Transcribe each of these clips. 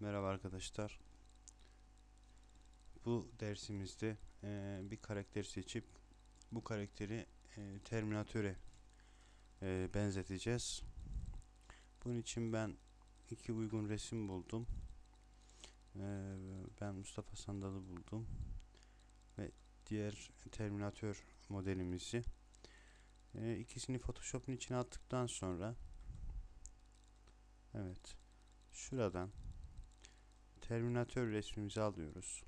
Merhaba arkadaşlar. Bu dersimizde e, bir karakter seçip bu karakteri e, Terminatöre e, benzeteceğiz. Bunun için ben iki uygun resim buldum. E, ben Mustafa Sandal'ı buldum ve diğer Terminatör modelimizi. E, ikisini Photoshop'un içine attıktan sonra evet şuradan Terminatör resmimizi alıyoruz.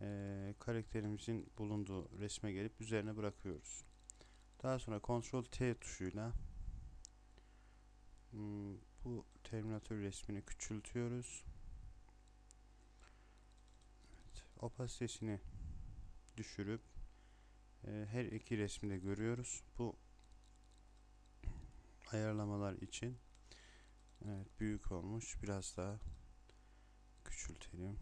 Ee, karakterimizin bulunduğu resme gelip üzerine bırakıyoruz. Daha sonra Ctrl T tuşuyla hmm, bu Terminatör resmini küçültüyoruz. Evet, opasitesini düşürüp e, her iki resmi de görüyoruz. Bu ayarlamalar için evet, büyük olmuş. Biraz daha küçültelim.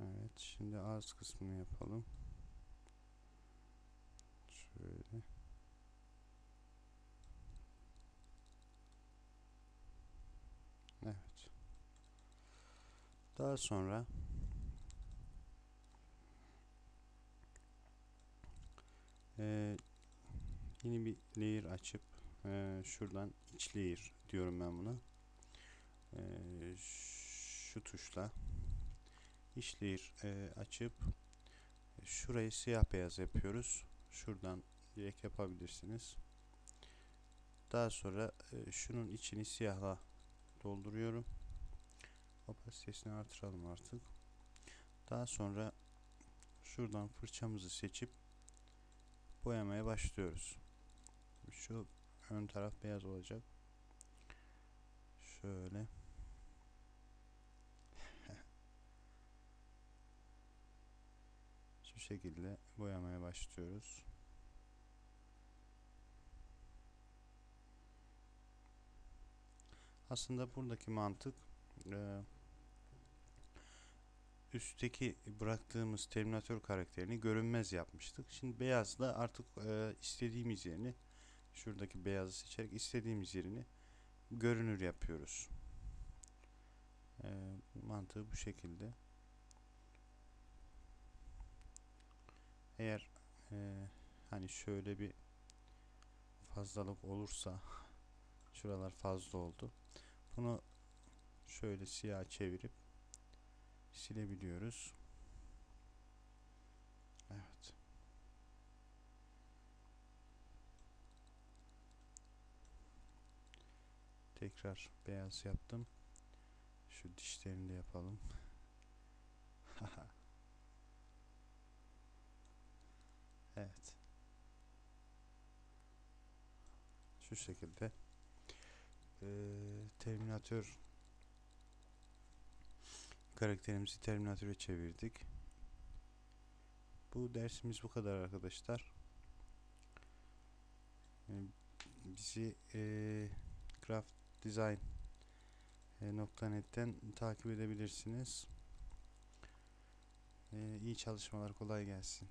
Evet, şimdi ağız kısmını yapalım. Şöyle. Evet. Daha sonra e, yeni bir layer açıp e, şuradan iç layer diyorum ben buna. E, şu tuşla iç layer e, açıp şurayı siyah beyaz yapıyoruz. Şuradan direkt yapabilirsiniz. Daha sonra e, şunun içini siyahla dolduruyorum. Opasitesini artıralım artık. Daha sonra şuradan fırçamızı seçip boyamaya başlıyoruz. Şu ön taraf beyaz olacak. Şöyle. Şu şekilde boyamaya başlıyoruz. Aslında buradaki mantık e, üstteki bıraktığımız Terminator karakterini görünmez yapmıştık. Şimdi beyazla artık e, istediğimiz yerini şuradaki beyazı seçerek istediğimiz yerini görünür yapıyoruz. E, mantığı bu şekilde. Eğer e, hani şöyle bir fazlalık olursa şuralar fazla oldu. Bunu şöyle siyah çevirip silebiliyoruz. Evet. Tekrar beyaz yaptım. Şu dişlerini de yapalım. evet. Şu şekilde ee, Terminator karakterimizi Terminator'a çevirdik. Bu dersimiz bu kadar arkadaşlar. Ee, bizi e, craft design e, .net'ten takip edebilirsiniz. E, iyi çalışmalar kolay gelsin.